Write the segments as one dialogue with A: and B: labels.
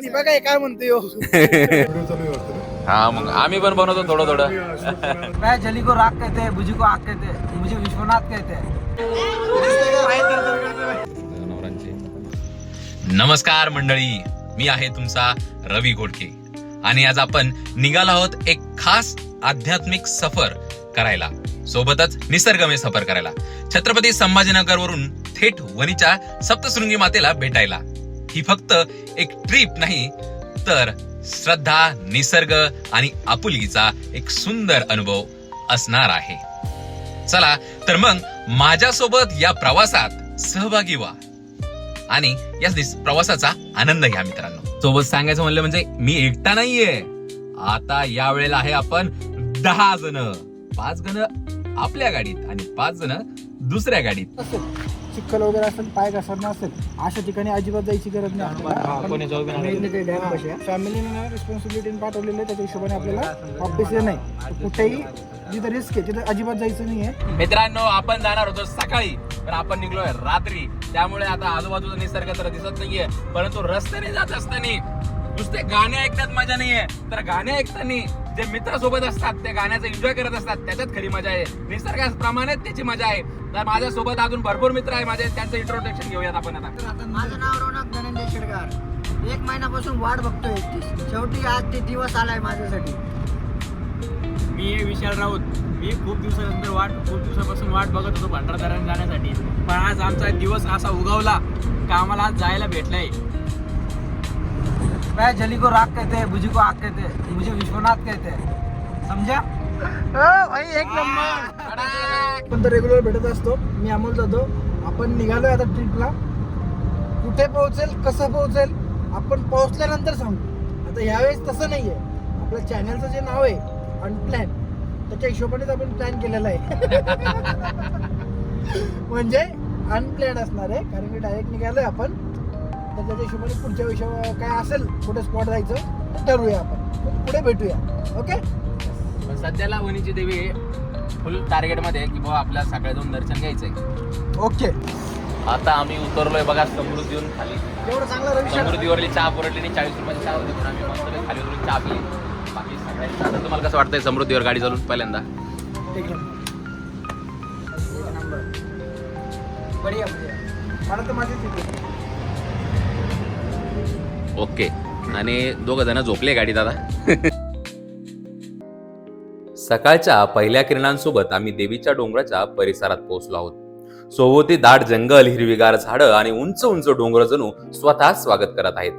A: नाही बघा हे काय.
B: हा मग आम्ही पण बनवतो थोडं थोडं.
C: मैं जली को राग कहते हैं बुझी को आग कहते हैं मुझे विश्वनाथ कहते हैं.
B: नमस्कार मंडळी मी आहे तुमचा रवी घोडके आणि आज आपण निघालो आहोत एक खास आध्यात्मिक सफर करायला. सोबतच निसर्गमय सफर करायला. छत्रपती संभाजीनगर वरून थेट वणीच्या सप्तशृंगी मातेला भेटायला. ही फक्त एक ट्रिप नाही तर श्रद्धा निसर्ग आणि आपुलकीचा एक सुंदर अनुभव असणार आहे. चला तर मग माझ्यासोबत या प्रवासात सहभागी व्हा. आणि या प्रवासाचा आनंद घ्या मित्रांनो. सोबत सांगायचं म्हणलं म्हणजे मी एकटा नाहीये. आता या वेळेला आहे आपण दहा जण. पाच जण आपल्या गाडीत आणि पाच जण दुसऱ्या गाडीत.
A: चिखल वगैरे असेल पाय घसरणं असेल अशा ठिकाणी अजिबात जायची गरज नाही. फॅमिलीने रिस्पॉन्सिबिलिटी पाठवलेलं आहे त्याच्या हिशोबाने आपल्याला ऑफिसला नाही. कुठेही जिथं रिस्क आहे तिथं अजिबात जायचं नाहीये.
B: मित्रांनो आपण जाणार होतो सकाळी पण आपण निघलोय रात्री. त्यामुळे आता आजूबाजूचा निसर्ग तर दिसत नाहीये परंतु रस्त्याने जात असताना नुसते गाणे ऐकण्यात मजा नाहीये. तर गाणे ऐकताना जे मित्र सोबत असतात ते गाण्याचा एन्जॉय करत असतात त्याच्यात खरी मजा आहे. निसर्गाप्रमाणे त्याची मजा आहे. तर माझ्या सोबत अजून भरपूर मित्र आहे माझे त्यांचं इंट्रोडक्शन घेऊयात आपण आता.
C: माझं नाव रोनक धनंजय शिरगार. एक महिन्यापासून वाट बघतोय शेवटी आज ते दिवस आलाय माझ्यासाठी.
D: मी विशाल राऊत. मी खूप दिवसानंतर वाट खूप दिवसापासून वाट बघत होतो भंडारदऱ्यात जाण्यासाठी. पण आज आमचा दिवस असा उगवला का आम्हाला आज जायला भेटलंय.
C: मैं जली को राग कहते हैं बुझी को आग कहते हैं मुझे विश्वनाथ कहते हैं। समझा?
A: भाई एक नंबर। आपण तर रेग्युलर भेटत असतो. मी अमोल जातो. आपण निघालोय आता ट्रिपला कुठे पोहोचेल कसं पोहोचेल आपण पोहोचल्यानंतर सांगू. आता यावेळेस तसं नाहीये. आपल्या चॅनलचं जे नाव आहे अनप्लॅन त्याच्या हिशोबानेच आपण प्लॅन केलेला आहे. म्हणजे अनप्लॅन असणार आहे कारण की डायरेक्ट निघालोय आपण. तर त्याच्या हिशोबाने पुढच्या विषय काय असेल कुठे स्पॉट जायचं ठरवूया आपण. पुढे भेटूया. ओके
B: पण सध्याला वणीची देवी फुल टार्गेटमध्ये आहे की बाबा आपल्या सकाळी जाऊन दर्शन घ्यायचंय.
A: ओके
B: आता आम्ही उतरलोय बघा समृद्धी येऊन खाली.
A: एवढं चांगला रवी
B: समृद्धीवरली चहा पुरवली आणि चाळीस रुपयाची चहा होती आम्ही मस्त खाली उतरून चहा पिली. बाकी सगळ्यांचं आता तुम्हाला कसं वाटतंय समृद्धीवर गाडी चालून पहिल्यांदा?
C: बढ़िया बढ़िया.
A: मला तर माझीच
B: ओके. आणि दोघ जण झोपले गाडीत आता? सकाळच्या पहिल्या किरणांसोबत आम्ही देवीच्या डोंगराच्या परिसरात पोहोचलो आहोत. सोबती दाट जंगल हिरवीगार झाडं आणि उंच उंच डोंगर जणू स्वतः स्वागत करत आहेत.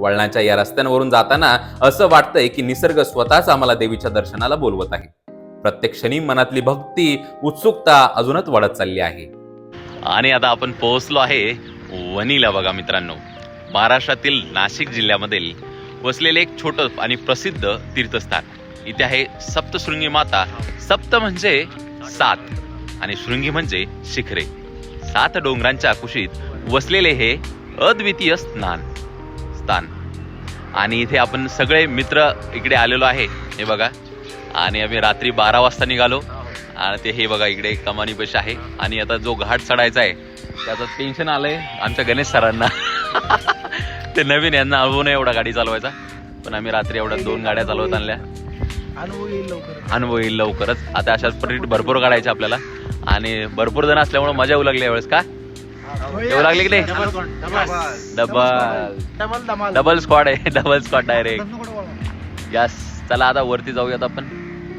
B: वळणाच्या या रस्त्यांवरून जाताना असं वाटतंय की निसर्ग स्वतःच आम्हाला देवीच्या दर्शनाला बोलवत आहे. प्रत्येक क्षणी मनातली भक्ती उत्सुकता अजूनच वाढत चालली आहे. आणि आता आपण पोहोचलो आहे वणीला बघा मित्रांनो. महाराष्ट्रातील नाशिक जिल्ह्यामधील वसलेले एक छोटं आणि प्रसिद्ध तीर्थस्थान. इथे आहे सप्तशृंगी माता. सप्त म्हणजे सात आणि शृंगी म्हणजे शिखरे. सात डोंगरांच्या कुशीत वसलेले हे अद्वितीय स्नान स्थान. आणि इथे आपण सगळे मित्र इकडे आलेलो आहे. हे बघा. आणि आम्ही रात्री बारा वाजता निघालो. आणि ते हे बघा इकडे कमानी पैसे आहे. आणि आता जो घाट चढायचा आहे त्याचं टेन्शन आलंय आमच्या गणेश सरांना. ते नवीन यांना अनुभव नाही एवढा गाडी चालवायचा. पण आम्ही रात्री एवढ्या दोन गाड्या चालवत आणल्या.
A: अनुभव येईल लवकर
B: अनुभव येईल लवकरच. आता अशा स्प्रिट भरपूर काढायच्या आपल्याला. आणि भरपूर जण असल्यामुळे मजा येऊ लागली यावेळेस का? येऊ लागले की नाही? Double
A: double.
B: स्क्वॉड आहे. Double squad direct. यस. चला आता वरती जाऊयात आपण.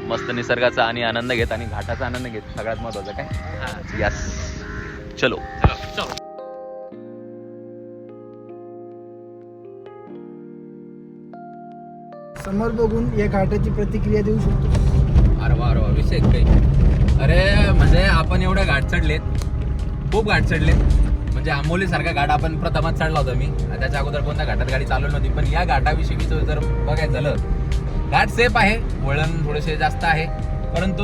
B: मस्त निसर्गाचा आणि आनंद घेत आणि घाटाचा आनंद घेत. सगळ्यात महत्वाचं काय? यस. चलो.
A: समोर बघून या घाटाची प्रतिक्रिया देऊ शकतो.
B: अरे वा अरे वा विषय काही. अरे म्हणजे आपण एवढ्या घाट चढलेत. खूप घाट चढलेत. म्हणजे आंबोली सारखा घाट आपण प्रथमच चढला होता मी. त्याच्या अगोदर कोणत्या घाटात गाडी चालवली नव्हती. पण या घाटाविषयी जर बघायचं झालं घाट सेफ आहे. वळण थोडेसे जास्त आहे. परंतु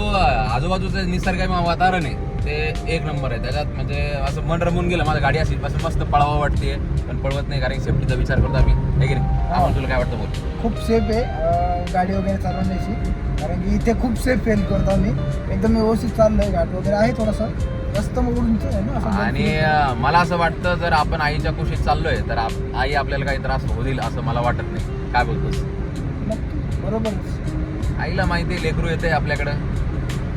B: आजूबाजूचं निसर्गमय वातावरण आहे. ते एक नंबर आहे. त्याच्यात म्हणजे असं मन रमून गेलं माझं गाडी अशी असं मस्त पळावं वाटते पण पळवत नाही कारण सेफ्टीचा विचार करतो आम्ही. आहे की नाही? आपण तुला काय वाटतं बोल.
A: खूप सेफ आहे. अं, गाडी वगैरे चालवण्याची. कारण की इथे खूप सेफ फील करतो आम्ही. एकदम व्यवस्थित चाललोय घाट वगैरे आहे थोडासा. रस्ता मग उंच आहे ना असं
B: आणि अं, मला असं वाटतं जर आपण आईच्या कुशीत चाललोय तर आप- आई आपल्याला काही त्रास होईल असं मला वाटत नाही. काय बोलतोस?
A: नक्की. बरोबर.
B: आईला माहिती आहे लेकरू येते आपल्याकडं.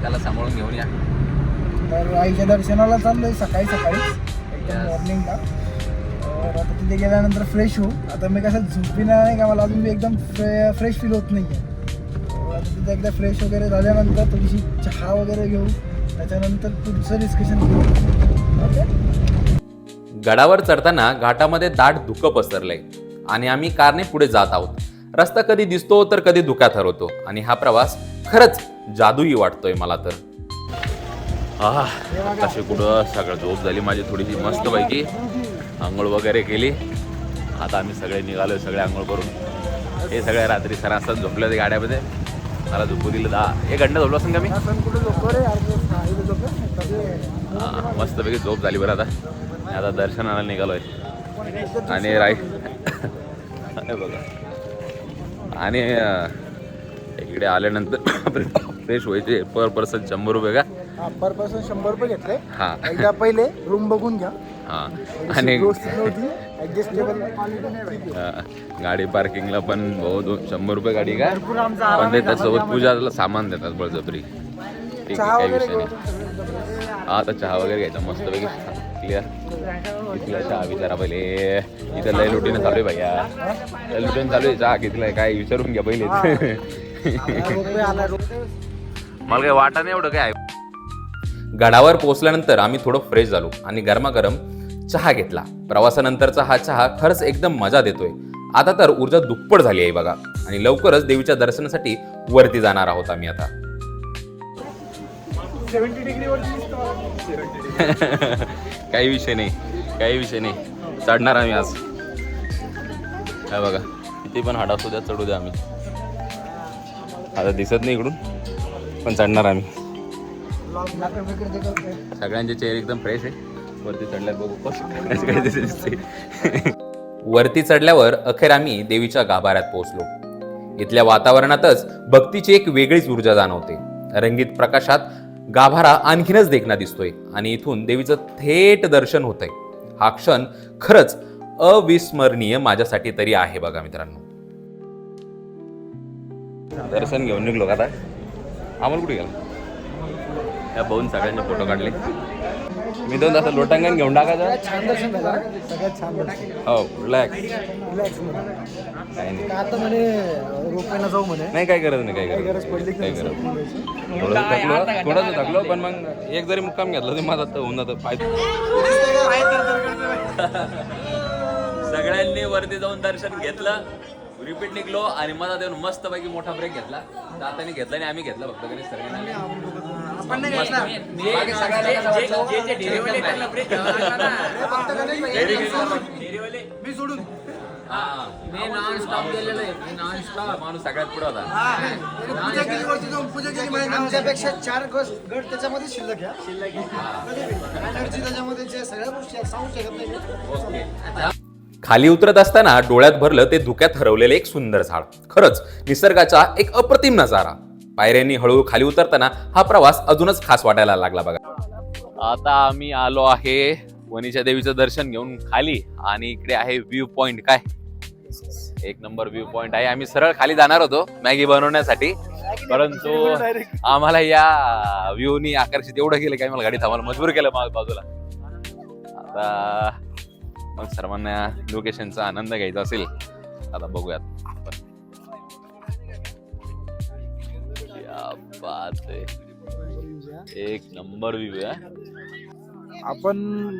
B: त्याला सांभाळून घेऊन या.
A: तर आईच्या दर्शनाला चाललोय सकाळी सकाळी एकदम. मॉर्निंगला तर आता तिथे गेल्यानंतर फ्रेश होऊ. आता मी कसं झोपीना नाही का मला अजून बी एकदम फ्रेश फील होत नाही आता तिथे एकदा फ्रेश वगैरे झाल्यानंतर थोडीशी चहा वगैरे घेऊ. त्याच्यानंतर पुढचं डिस्कशन करू. ओके
B: गडावर चढताना घाटामध्ये दाट धुकं पसरलंय आणि आम्ही कारने पुढे जात आहोत. रस्ता कधी दिसतो तर कधी धुक्यात हरवतो आणि हा प्रवास खरंच जादूई वाटतोय मला तर. आह, कशी कुठं सगळं झोप झाली. माझी थोडीशी मस्त पैकी आंघोळ वगैरे केली. आता आम्ही सगळे निघालोय सगळे आंघोळ करून. हे सगळे रात्री सरासर झोपले होते गाड्यामध्ये. मला झोपू दिलं. दहा एक घंटा झोपलो असेल का मी? हा, मस्तपैकी झोप झाली बरं आता. आता दर्शनाला निघालोय. आणि राई बघा. आणि इकडे आल्यानंतर फ्रेश व्हायचे. पर पर्सन शंभर रुपये का?
A: पर पर्सन शंभर रुपये घेतले.
B: हा.
A: एकदा पहिले रूम बघून घ्या.
B: हा. आणि
A: ऍडजस्टेबल
B: गाडी पार्किंगला पण भाऊ दोन शंभर रुपये गाडी का?
A: भरपूर आमचा आराम
B: पण
A: आहे
B: त्याच्यासोबत पूजाला सामान देतात बळजबरी. ठीक
A: चहा
B: आहे काही
A: वगैरे
B: विषय नाही. हा आता चहा वगैरे घ्यायचा मस्तपैकी क्लिअर कितीला चहा विचारा पहिले. इथं लय लुटीनं चालू आहे भैया. लय लुटीनं चालू आहे चहा कितीला आहे काय विचारून घ्या पहिले.
A: रुपये आला रुपये
B: मला काही वाटा नाही एवढं काय. गडावर पोहोचल्यानंतर आम्ही थोडं फ्रेश झालो आणि गरमागरम चहा घेतला. प्रवासानंतरचा हा चहा खरंच एकदम मजा देतोय. आता तर ऊर्जा दुप्पट झाली आहे बघा आणि लवकरच देवीच्या दर्शनासाठी वरती जाणार आहोत आम्ही आता. काही विषय नाही काही विषय नाही. चढणार आम्ही आज. काय बघा किती पण हाडा सुद्धा चढू द्या आम्ही. आता दिसत नाही इकडून पण चढणार आम्ही. सगळ्यांचे चेहरे एकदम फ्रेश आहे. वरती चढल्यावर बघू कसं काय दिसते दिसते वरती चढल्यावर अखेर आम्ही देवीच्या गाभाऱ्यात पोहोचलो. इथल्या वातावरणातच भक्तीची एक वेगळीच ऊर्जा जाणवते. रंगीत प्रकाशात गाभारा आणखीनच देखना दिसतोय आणि इथून देवीचं थेट दर्शन होतंय. हा क्षण खरंच अविस्मरणीय माझ्यासाठी तरी आहे बघा मित्रांनो. दर्शन घेऊन निघलो का आता? आम्हाला कुठे गेला? या भाऊन सगळ्यांचे फोटो काढले. मी दोन तास लोटांगण घेऊन टाकायचं
A: छान दर्शन झालं सगळ्यात छान
B: हो रिलॅक्स नाही.
A: का आता म्हणे रोपायला जाऊ म्हणे?
B: नाही काय गरज नाही काय गरज
A: पडली की
B: काही
A: नाही.
B: गरज. थोडंसं थकलो थोडंसं थकलो पण मग एक जरी मुक्काम घेतला तरी माझा तर होऊन जातं पाय. सगळ्यांनी वरती जाऊन दर्शन घेतलं रिपीट निघलो आणि मला देऊन मस्त पैकी मोठा ब्रेक घेतला. दाताने घेतला आणि आम्ही घेतला फक्त गणेश सगळ्यांनी
A: आपण नाही घेतला.
B: बाकी सगळ्यांना कसं वाटलं?
A: मी सोडून
B: हा. माणूस सगळ्यात पुढे होता
A: पूजा केली वरती जाऊन पूजा केली माहिती आमच्यापेक्षा चार गट गट त्याच्यामध्ये शिल्लक आहे शिल्लक एनर्जी त्याच्यामध्ये जे सगळ्या गोष्टी आहेत, सांगू शकत नाही
B: खाली उतरत असताना डोळ्यात भरलं ते धुक्यात हरवलेलं एक सुंदर झाड खरंच निसर्गाचा एक अप्रतिम नजारा पायऱ्यांनी हळूहळू खाली उतरताना हा प्रवास अजूनच खास वाटायला लागला बघा. आता आम्ही आलो आहे वनीच्या देवीचं दर्शन घेऊन खाली आणि इकडे आहे व्ह्यू पॉइंट काय? एक नंबर व्ह्यू पॉइंट आहे. आम्ही सरळ खाली जाणार होतो मॅगी बनवण्यासाठी. परंतु आम्हाला या व्ह्यूनी आकर्षित एवढं केलं की मला गाडी थांबायला मजबूर केलं माझ्या बाजूला. आता मग सर्वांना लोकेशनचा आनंद घ्यायचा असेल आता बघूयात. बात आहे एक नंबर व्ह्यू आहे
A: आपण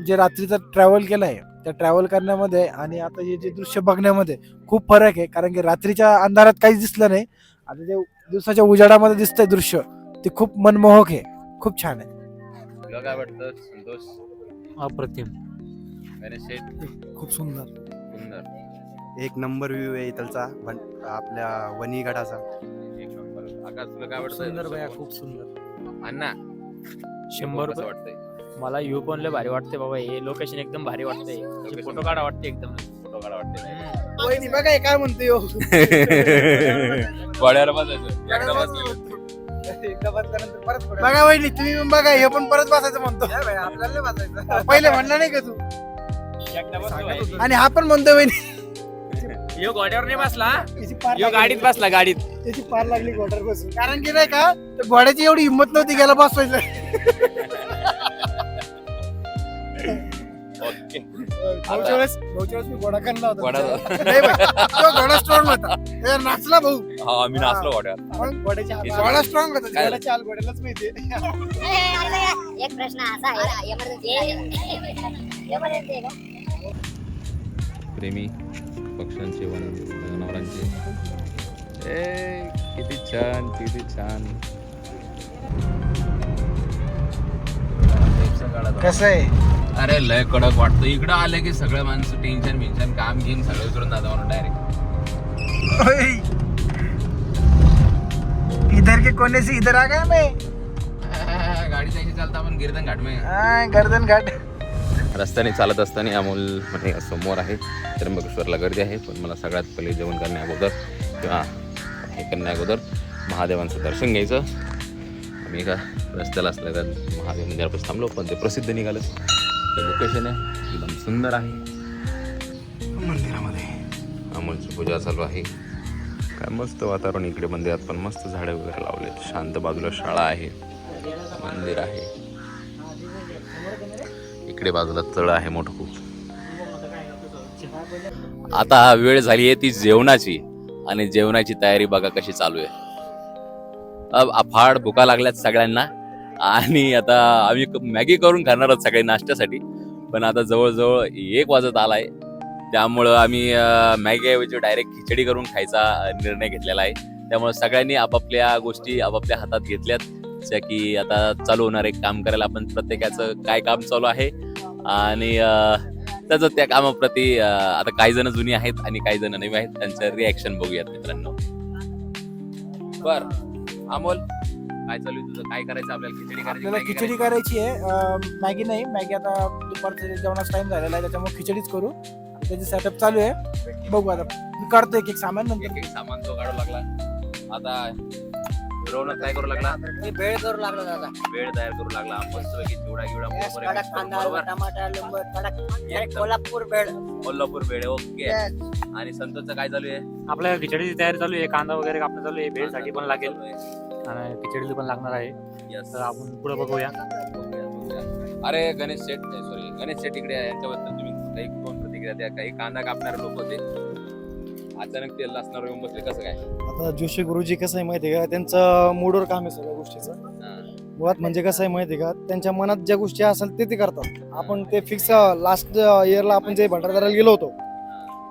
A: जे रात्रीचा ट्रॅव्हल केलाय त्या ट्रॅव्हल करण्यामध्ये आणि आता हे जे दृश्य बघण्यामध्ये खूप फरक आहे कारण की रात्रीच्या अंधारात काहीच दिसलं नाही. आता जे दिवसाच्या उजाडामध्ये दिसतंय दृश्य ते खूप मनमोहक आहे. खूप छान आहे.
B: तुला काय वाटतं संतोष?
D: अप्रतिम.
B: गणेश
A: खूप सुंदर.
B: सुंदर.
E: एक नंबर व्ह्यू आहे इथलचा आपल्या वणी गडाचा.
B: आकाश तुला काय वाटतं
D: सुंदर भैया खूप सुंदर.
B: अण्णा.
D: शंभर
B: कसं वाटतंय?
D: मला यू पण लय भारी वाटते बाबा हे लोकेशन एकदम भारी वाटते फोटो काढा वाटते एकदम.
B: फोटो काढा वाटते
A: वहिनी बघा काय म्हणते हो
B: बसायचं. एकदा बसलेलं
A: बघा वहिनी तुम्ही पण बघा हे पण परत बसायचं म्हणतो. आपल्याला पहिले म्हणलं नाही का तू?
D: एकदा बसलो.
A: आणि हा पण म्हणतो वहिनी.
D: यो घोड्यावर नाही बसला
A: त्याची पार
D: यो
A: लागली.
D: गाडीत बसला गाडीत.
A: त्याची पार लागली घोड्यावर बसून. कारण की नाही का त्या घोड्याची एवढी हिंमत नव्हती गेला बसवायचं
B: ओके.
A: भाऊच्या वेळेस भाऊच्या वेळेस मी घोडा खाल्ला होता.
B: घोडा-
A: नाही बाई, तो घोडा स्ट्रॉंग होता. त्याच्यावर नाचला भाऊ.
B: हा आम्ही नाचलो वाट्यात
A: मग घोड्याची हात-
B: हे
A: घोडा स्ट्रॉंग होता.
B: काय?
A: घोड्याची हाल घोड्यालाच माहिती
F: एक प्रश्न असा आहे. एमर्जन्सी एमर्जन्सी आहे का
B: प्रेमी. पक्ष्यांचे वन जनावरांचे. ए किती छान किती छान.
A: कसं आहे?
B: अरे लय कडक वाटतं. इकडं आलं की सगळं माणसं टेन्शन बिन्शन काम घेऊन सगळं विसरून जातं म्हणून डायरेक्ट.
A: इधर के कोने से इधर आ गया मैं
B: गाडी जायची चालतं आपण गिरधन घाट में.
A: हाँ, गर्दन घाट.
B: रस्त्याने चालत असताना अमोल म्हणे समोर आहे त्र्यंबकेश्वरला गर्दी आहे पण मला सगळ्यात पहिले जेवण करण्या अगोदर किंवा हे करण्या अगोदर महादेवांचं दर्शन घ्यायचं. आम्ही एका रस्त्याला असल्या तर महादेव मंदिरापासून थांबलो पण ते प्रसिद्ध निघालं ते लोकेशन आहे एकदम सुंदर आहे. मंदिरामध्ये. अमोलची पूजा चालू आहे. काय मस्त वातावरण इकडे मंदिरात पण मस्त झाडे वगैरे लावलेत. शांत बाजूला शाळा आहे मंदिर आहे. इकडे बाजूला तळ आहे मोठं खूप. आता वेळ झाली आहे ती जेवणाची. आणि जेवणाची तयारी बघा कशी चालू आहे. अब भुका लागल्यात सगळ्यांना. आणि आता आम्ही मॅगी करून खाणार आहोत सगळे नाश्त्यासाठी. पण आता जवळजवळ एक वाजत आलाय. त्यामुळं आम्ही मॅगीऐवजी डायरेक्ट खिचडी करून खायचा निर्णय घेतलेला आहे. त्यामुळं सगळ्यांनी आपापल्या गोष्टी आपापल्या हातात घेतल्यात. ज्या की आता चालू होणार एक काम करायला. आपण प्रत्येकाचं काय काम चालू आहे आणि त्याचं त्या कामाप्रती आता काही जण जुनी आहेत आणि काही जण नवी आहेत. त्यांचं रिॲक्शन बघूयात मित्रांनो. बर अमोल काय चालू आहे तुझं? काय करायचं आपल्याला? खिचडी करायची
A: आपल्याला खिचडी करायची? आहे. मॅगी नाही. मॅगी आता दुपारचं जेवणाचा टाइम झालेला आहे त्याच्यामुळे खिचडीच करू. त्याची सेटअप चालू आहे. बघू आता. मी काढतो एक एक सामान
B: एक
A: नंतर.
B: एक सामान तो काढू लागला. आता रौनक काय करू लागला?
C: मी भेळ करू लागलो दादा.
B: वेळ तयार करू लागला. मस्तपैकी चिवडा गिवडा
C: कडक कांदा
B: बरोबर?
C: टमाटर लिंबू कडक
B: एकदम.
C: कोल्हापूर भेळ
B: कोल्हापूर वेळ ओके.
C: Yes.
B: आणि संतोषचं काय चालू आहे?
G: आपल्या खिचडीची तयारी चालू आहे. कांदा वगैरे कापणं चालू आहे. भेळसाठी पण लागेल. आणि खिचडीला पण लागणार आहे.
B: Yes.
G: तर आपण पुढे बघूया.
B: अरे गणेश शेठ सॉरी गणेश शेठ इकडे आहे. यांच्याबद्दल तुम्ही काही कोण प्रतिक्रिया द्या? काही कांदा कापणारे लोक होते. अचानक तेल लसणार येऊन बसले कसं काय?
H: आता जोशी गुरुजी कसं आहे माहिती आहे का? त्यांचं मूडवर काम आहे सगळ्या गोष्टीचं.
B: हा.
H: मुळात म्हणजे कसं आहे माहिती आहे का? त्यांच्या मनात ज्या गोष्टी असेल ते ते करतात. आपण ते फिक्स लास्ट इयरला आपण जे भंडारदाराला गेलो होतो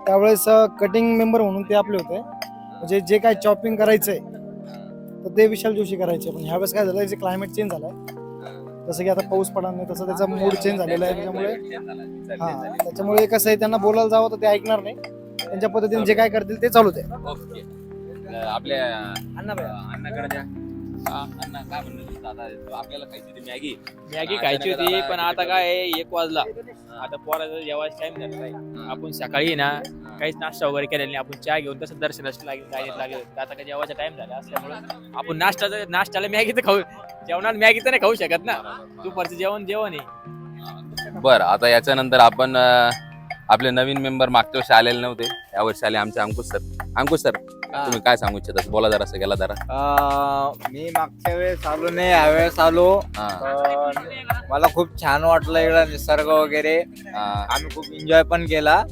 H: त्यावेळेस कटिंग मेंबर म्हणून ते आपले होते. म्हणजे जे काय चॉपिंग करायचंय तर ते विशाल जोशी करायचे. पण ह्यावेळेस काय झालं जे क्लायमेट चेंज झालाय जसं की आता पाऊस पडणार नाही तसं त्याचा मूड चेंज झालेला आहे त्याच्यामुळे. हा त्याच्यामुळे कसं आहे त्यांना बोलायला जावं तर ते ऐकणार नाही. त्यांच्या पद्धतीने जे काय करतील ते चालू आहे.
B: ओके. अं, आपल्या अण्णाकडे द्या हा, अण्णा काय म्हणलं तुझं आता? आपल्याला खायची होती मॅगी.
D: मॅगी खायची होती पण आता काय आहे, एक वाजला. आता पोराचा जेवायचा टाइम झाला. आपण सकाळी ना काहीच नाश्ता वगैरे केलेला नाही. आपण चहा घेऊन तसं दर्शनाची लागेल गाडीत लागेल आता काय जेवायचा टाइम झाला असल्यामुळे आपण नाश्ता नाश्त्याला मॅगी तर खाऊ जेवणात मॅगी तर नाही खाऊ शकत ना. दुपारचं जेवण जेवण आहे.
B: बर आता याच्यानंतर आपण अं, आपले नवीन मेंबर मागच्या वर्षी आलेले नव्हते. या वर्षी आले आमचे अंकुश सर अंकुश सर तुम्ही काय सांगू इच्छिता? बोला जरा असं गेला जरा.
I: मी मागच्या वेळेस आलो नाही यावेळेस आलो. मला खूप छान वाटलं इकडं निसर्ग वगैरे. आम्ही खूप एन्जॉय पण केला.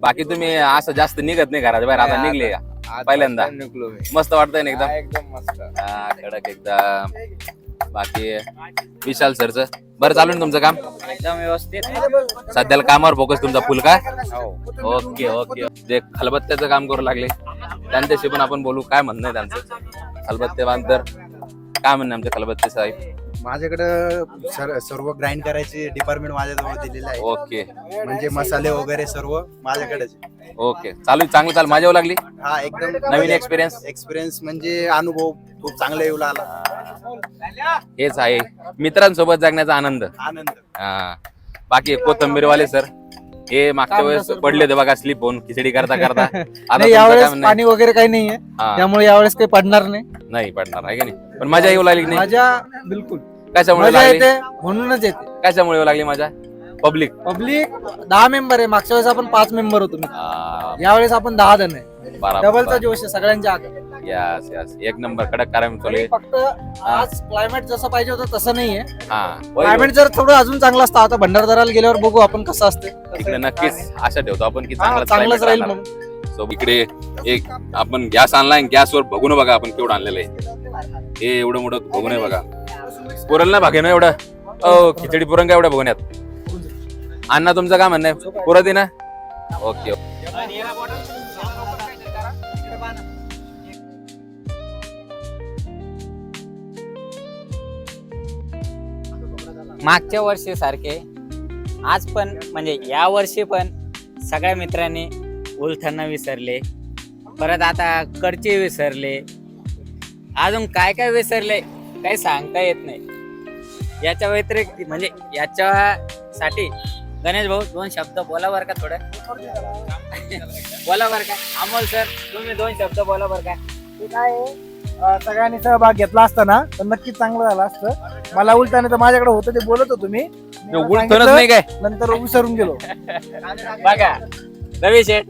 B: बाकी तुम्ही असं जास्त निघत नाही घरात बाहेर आता निघले. का पहिल्यांदा?
I: निघलो
B: मस्त वाटतंय ना एकदम?
I: एकदम मस्त.
B: कडक एकदम. बाकी विशाल सरच. बरं चालू ना तुमचं काम?
I: एकदम व्यवस्थित.
B: सध्याला कामावर फोकस तुमचा फुल का
I: हो.
B: Okay okay. जे खलबत्त्याचं काम करू लागले त्यांच्याशी पण आपण बोलू. काय म्हणणं आहे त्यांचं? खलबत्ते बांधतर. काय म्हणणं आमच्या खलबत्ते साहेब?
E: माझ्याकडं सर सर्व ग्राइंड करायचे डिपार्टमेंट माझ्याजवळ दिलेलं आहे.
B: ओके.
E: म्हणजे मसाले वगैरे सर्व माझ्याकडेच.
B: ओके. चालू चांगलं चालू. माझ्यावर लागली?
E: हा एकदम
B: नवीन एक्सपिरियन्स
E: एक्सपिरियन्स म्हणजे अनुभव खूप चांगला येऊ लागला.
B: हेच आहे. मित्रांसोबत जगण्याचा आनंद.
E: आनंद.
B: हा. बाकी कोथंबीरवाले सर हे मागच्या वेळेस? पडले होते बघा स्लिप होऊन खिचडी करता करता. आता
A: नाही यावेळेस? पाणी वगैरे काही नाहीये.
B: हा,
A: त्यामुळे यावेळेस काही पडणार नाही.
B: नाही पडणार आहे का नाही? पण मजा येऊ लागली की नाही?
A: माझ्या बिलकुल.
B: कशामुळे
A: मजा
B: लागली?
A: येते म्हणूनच येते.
B: कशामुळे लागली मजा? पब्लिक
A: पब्लिक दहा मेंबर आहे. मागच्या वेळेस आपण पाच मेंबर होतो यावेळेस आपण दहा जण आहे. डबलचा जोश आहे सगळ्यांच्या आत
B: यस यस एक नंबर कडक कारण चालू
A: फक्त आज क्लायमेट जसं पाहिजे होतं तसं नाहीये.
B: हा.
A: क्लायमेट जर थोडं अजून चांगलं असतं आता भंडारदराला गेल्यावर बघू आपण कसं असते.
B: इकडे नक्कीच आशा ठेवतो आपण की चांगलं
A: चांगलंच राहील मग.
B: सो इकडे एक आपण गॅस आणलाय गॅसवर बघून बघा आपण केवढं आणलेलं आहे. हे एवढं मोठं बघून आहे बघा. पुरण ना भागे ना एवढं? ओ खिचडी पुरण का एवढं बघण्यात अण्णा तुमचं काय म्हणणं आहे? पुरत ना. ओके
J: मागच्या वर्षी सारखे आज पण म्हणजे या वर्षी पण सगळ्या मित्रांनी उलथांना विसरले. परत आता कडचे विसरले. अजून काय काय विसरले? काही सांगता येत नाही. याच्या व्यतिरिक्त म्हणजे याच्यासाठी गणेश भाऊ दोन शब्द बोला बरं का थोडं. बोला बरं का. अमोल सर तुम्ही दोन शब्द बोला बरं का.
A: ते काय आहे, अं, सगळ्यांनी सहभाग घेतला असता ना तर नक्कीच चांगलं झालं असतं. मला उलटाने तर माझ्याकडे होतं ते बोलत होतो मी. मी
B: उलटणच नाही काय?
A: नंतर विसरून गेलो.
J: बघा रवी शेठ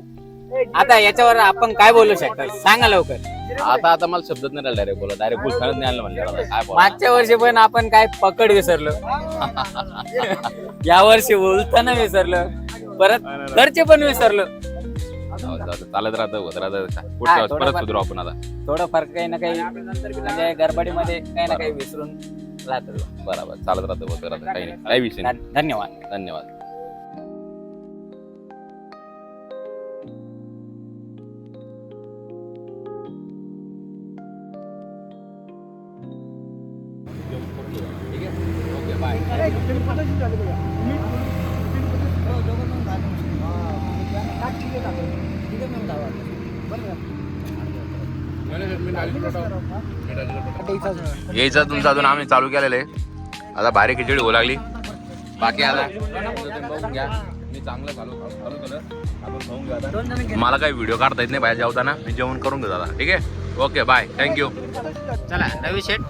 J: आता याच्यावर आपण काय बोलू शकतो? सांगा लवकर.
B: आता आता मला शब्दच नाही डायरेक्ट बोला. डायरेक्ट बोलतानाच नाही आलं म्हणलं काय बोला?
J: मागच्या वर्षी पण आपण काय पकड विसरलो. या वर्षी उलताना विसरलो. परत घरचे पण विसरलो.
B: जाऊ दे, जाऊ दे. चालत राहतं होत राहतं. पुढच्या वेळेस परत. सुधरू आपण आता.
J: थोडं फरक काही ना काही म्हणजे गडबडीमध्ये काही ना काही विसरून राहतो.
B: बरोबर चालत राहतं होत राहतं. काही नाही. काही विषय नाही.
J: धन- धन्यवाद.
B: धन्यवाद. यायचा तुमचं अजून आम्ही चालू केलेलं आहे. आता भारी खिचडी होऊ लागली. बाकी आता घ्या मी चांगलं चालू चालू केलं मला काही व्हिडिओ काढता येत नाही बाहेर जेवताना मी जेवण करून घेतो आता. ठीक आहे? ओके बाय थँक्यू
J: चला रवी शेठ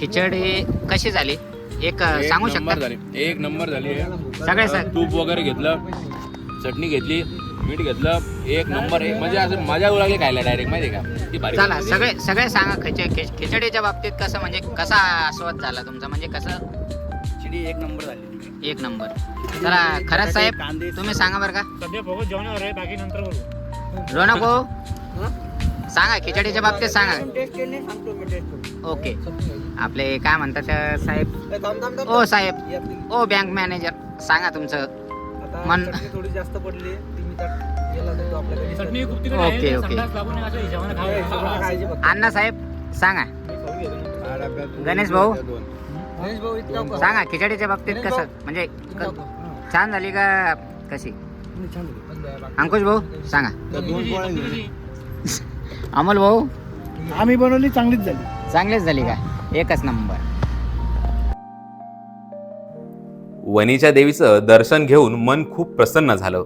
J: खिचडी कशी झाली? एक सांगू शकता?
B: झाली. एक नंबर झाली
J: सगळे सग-
B: तूप वगैरे घेतलं चटणी घेतली मीठ घेतलं एक नंबर एक म्हणजे असं मजा येऊ लागली खायला डायरेक्ट माहिती आहे का? ती भारी
J: चला
B: बनवली.
J: सगळे सगळे सांगा खिच- खिच- खिचडीच्या बाबतीत कसं म्हणजे कसा आस्वाद झाला तुमचा? म्हणजे कसं?
E: खिचडी एक नंबर झाली.
J: एक नंबर. चला खरंच साहेब तुम्ही सांगा बरं का.
G: सध्या बघू जेवणावर आहे बाकी नंतर बोलू
J: रोनक. भाऊ सांगा खिचडीच्या बाबतीत सांगा
C: टेस्ट केली सांगतो मी टेस्ट करून
J: ओके आपले काय म्हणतात अं, साहेब
C: ए, थांब, थांब, थांब.
J: ओ साहेब. ओ बँक मॅनेजर सांगा तुमचं
A: आता
J: मन-
A: चटणी थोडी जास्त पडली ती मी त्यात गेला तर तो आपल्याकडे
G: चटणी खूप तिकडे
J: ओके,
G: आहे
J: ओके.
G: संडास हिशोबाने
A: ए, सगळं.
J: अण्णा साहेब सांगा गणेश भाऊ
A: गणेश भाऊ इतका.
J: सांगा खिचडीच्या बाबतीत कसं. म्हणजे
A: इतका
J: क-
A: कर. हा.
J: छान झाली का कशी
A: नाही, छान झाली.
J: अंकुश भाऊ सांगा अमोल भाऊ?
A: आम्ही बनवली चांगलीच झाली.
J: चांगलीच झाली का? एकच नंबर.
B: वणीच्या देवीचं दर्शन घेऊन मन खूप प्रसन्न झालं.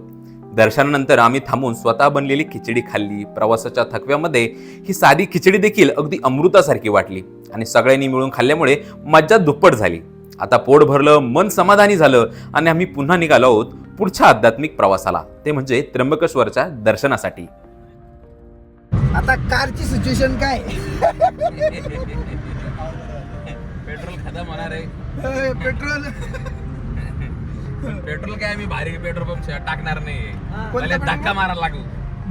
B: दर्शनानंतर आम्ही थांबून स्वतः बनलेली खिचडी खाल्ली. प्रवासाच्या थकव्यामध्ये ही साधी खिचडी देखील अगदी अमृतासारखी वाटली आणि सगळ्यांनी मिळून खाल्ल्यामुळे मज्जा दुप्पट झाली. आता पोट भरलं मन समाधानी झालं आणि आम्ही पुन्हा निघालो आहोत पुढच्या आध्यात्मिक प्रवासाला. ते म्हणजे त्र्यंबकेश्वरच्या दर्शनासाठी.
A: आता कारची सिच्युएशन काय?
B: पेट्रोल खतम होणार आहे
A: पेट्रोल.
B: पेट्रोल काय मी भारी पेट्रोल पंप टाकणार नाही. धक्का मारायला लागू.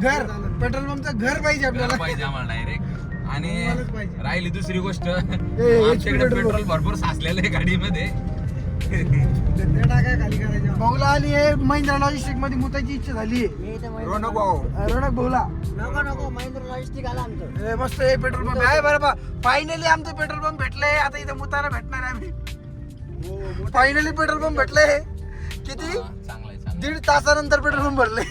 A: घर. पेट्रोल पंपचं घर पाहिजे आपल्याला.
B: पाहिजे आम्हाला डायरेक्ट आणि. राहिली दुसरी गोष्ट. आमच्याकडे
A: पेट्रोल.
B: पेट्रोल भरपूर साचलेलं आहे गाडीमध्ये.
A: भाऊला आणि हे महिंद्रा लॉजिस्टिकमध्ये मुताची इच्छा झाली.
E: रोनक भाऊ.
A: रोनक भाऊला.
C: नको नको महिंद्रा लॉजिस्टिक आला आमचं.
A: ए, मस्त हे पेट्रोल पंप आहे बरं बा फायनली आमचं पेट्रोल पंप भेटले आता इथे मुतारा भेटणार आहे आम्ही. फायनली पेट्रोल पंप भेटले किती?
B: आहे
A: दीड तासानंतर पेट्रोल पंप भरले.
B: आहे.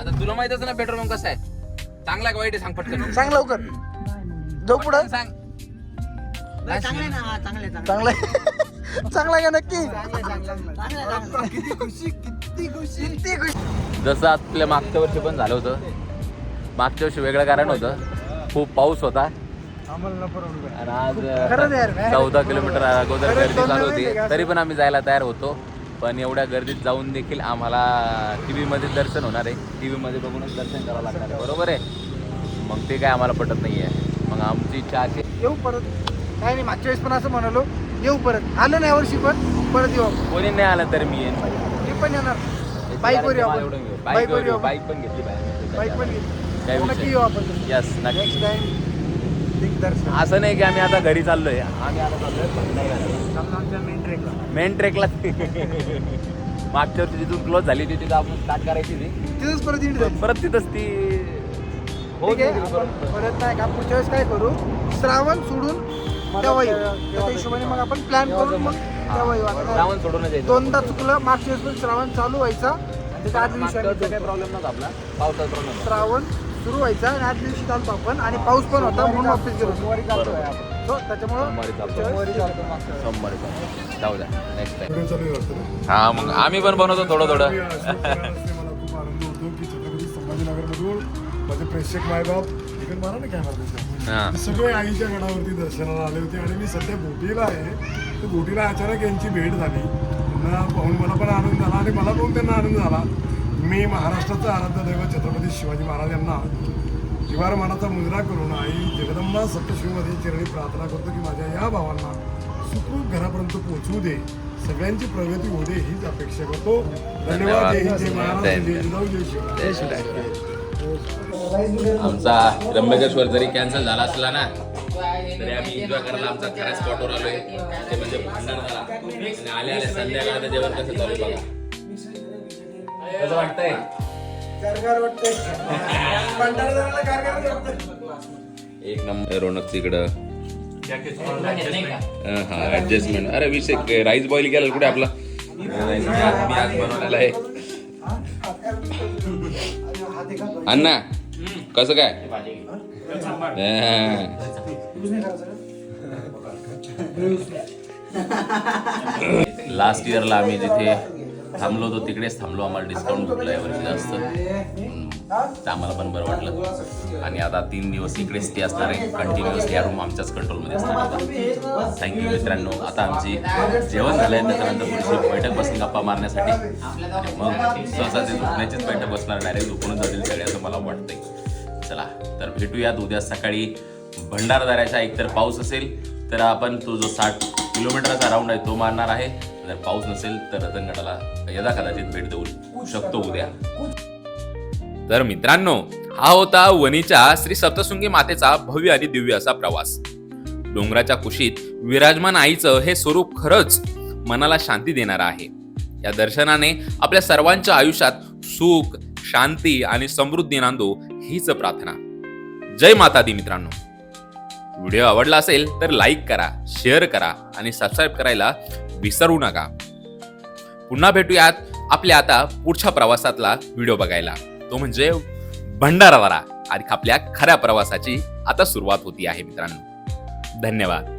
B: आता तुला माहितच ना पेट्रोल पंप कसं आहे? चांगला का वाईट आहे? सांग पटकन.
A: सांग लवकर. जाऊ पुढं.
B: सांग.
C: नाही, चांगलं आहे ना चांगलं
A: का नक्की?
B: जसं आपल्या मागच्या वर्षी पण झालं होतं. मागच्या वर्षी वेगळं कारण होतं. खूप पाऊस होता. आणि आज चौदा किलोमीटर अगोदर गर्दी चालू होती? तरी पण आम्ही जायला तयार होतो. पण एवढ्या गर्दीत जाऊन देखील आम्हाला टी व्हीमध्ये दर्शन होणार आहे. टी व्हीमध्ये बघूनच दर्शन करावं लागणार आहे. बरोबर आहे. मग ते काय आम्हाला पटत नाही आहे मग आमची इच्छा अशी
A: येऊ परत. काय नाही मागच्या वेळेस पण असं म्हणालो. येऊ परत. आलं नाही यावर्षी पण. परत येऊ आपण.
B: कोणी नाही आलं तर मी येईन
A: मी पण येणार. बाईकवर येऊ आपण.
B: बाईकवर
A: येऊ.
B: बाईक पण घेतली
A: बाईक पण
B: काय
A: घेऊ नक्की येऊ आपण.
B: यस नक्की
A: नेक्स्ट टाइम दिग्दर्शन
B: असं नाही की आम्ही आता घरी चाललोय. आम्ही आता चाललोय
A: आमच्या मेन ट्रेकला
B: मेन ट्रेकला मागच्या वर्षी जिथून क्लोज झाली होती तिथं आपण स्टार्ट करायची ती
A: तिथंच परत जाईल.
B: परत तिथंच ती हो
A: ठीक आहे आपण परत नाही का पुढच्या वेळेस काय करू? श्रावण सोडून तेव्हा येऊ. त्या हिशोबाने मग आपण प्लॅन करून मग तेव्हा येऊ. आता काय
B: श्रावण.
A: दोनदा चुकलं मागच्या वेळेस पण श्रावण चालू व्हायचा. आणि त्याच्या आदल्या दिवशी आम्ही
B: वर्षी काही
A: गेलो.
B: प्रॉब्लेम नव्हता आपला. पावसाचा प्रॉब्लेम
A: श्रावण सुरू व्हायचा आणि आदल्या दिवशी चालतो आपण. आणि पाऊस पण होता म्हणून वापस गेलो. So, त्याच्यामुळं
B: सोमवारी चालतो.
A: पुढच्या वेळेस येऊ.
B: सोमवारी चालतो. जाऊ द्या. नेक्स्ट टाइम हा मग आम्ही पण बनवतो थोडं थोडं.
K: मला खूप आनंद होतो की छत्रपती संभाजीनगरमधून माझे प्रेक्षक मायबाप इकडे मारा ना कॅमेरा
B: हा
K: ते सगळे आईच्या गडावरती दर्शनाला आले होते आणि मी सध्या बोटीला आहे. तर बोटीला अचानक यांची भेट झाली. त्यांना पाहून मला पण आनंद झाला आणि मला पण त्यांना आनंद झाला. मी महाराष्ट्राचं आराध्य दैवत छत्रपती शिवाजी महाराज यांना जिवार मानाचा मुजरा करून आई जगदंबा सप्तशिवमध्ये चरणी प्रार्थना करतो की माझ्या या भावांना सुखरूप घरापर्यंत पोहोचू दे. सगळ्यांची प्रगती होऊ दे हीच अपेक्षा करतो. धन्यवाद. जय हिंद. जय महाराज जय जिजाऊ. जय शिवराय
B: आमचा त्र्यंबकेश्वर जरी कॅन्सल झाला असला ना तरी आम्ही एन्जॉय करायला आमचा खऱ्या स्पॉटवर आलोय ते म्हणजे भंडारदरा आणि आले आले संध्याकाळचं जेवण कसं चालू बघा कसं वाटतंय. एक नंबर रोनक तिकडं हा ऍडजस्टमेंट अरे विषय राईस बॉईल केला कुठे आपला मी आज मी आज बनवलेला आहे अण्णा कसं काय? लास्ट इयरला आम्ही जिथे थांबलो होतो तिकडेच थांबलो. आम्हाला डिस्काउंट भेटला यावर्षी जास्त. आम्हाला पण बरं वाटलं. आणि आता तीन दिवस इकडे स्टे असणार आहे. कंटिन्युअस या रूम आमच्याच कंट्रोलमध्ये असणार आता. थँक्यू मित्रांनो. आता आमची जेवण झालंय. त्याच्यानंतर पुढची बैठक बसून गप्पा मारण्यासाठी. मग सहसा ते झोपण्याचीच बैठक बसणार. डायरेक्ट झोपूनच जातील सगळे असं मला वाटतंय. चला तर भेटूयात उद्या सकाळी भंडारदाऱ्याच्या एकतर पाऊस असेल तर आपण तो जो साठ किलोमीटरचा राऊंड आहे तो मारणार आहे. जर पाऊस नसेल तर रतनगडाला यदा कदाचित भेट देऊ शकतो उद्या. तर मित्रांनो हा होता वणीच्या श्री सप्तशृंगी मातेचा भव्य आणि दिव्य असा प्रवास. डोंगराच्या कुशीत विराजमान आईचं हे स्वरूप खरंच मनाला शांती देणारं आहे. या दर्शनाने आपल्या सर्वांच्या आयुष्यात सुख शांती आणि समृद्धी नांदो हीच प्रार्थना. जय माता दी मित्रांनो. व्हिडिओ आवडला असेल तर लाईक करा शेअर करा आणि सबस्क्राईब करायला विसरू नका. पुन्हा भेटूयात आपल्या आता पुढच्या प्रवासातला व्हिडिओ बघायला. तो म्हणजे भंडारावारा आणि आपल्या खऱ्या प्रवासाची आता सुरुवात होती आहे मित्रांनो. धन्यवाद.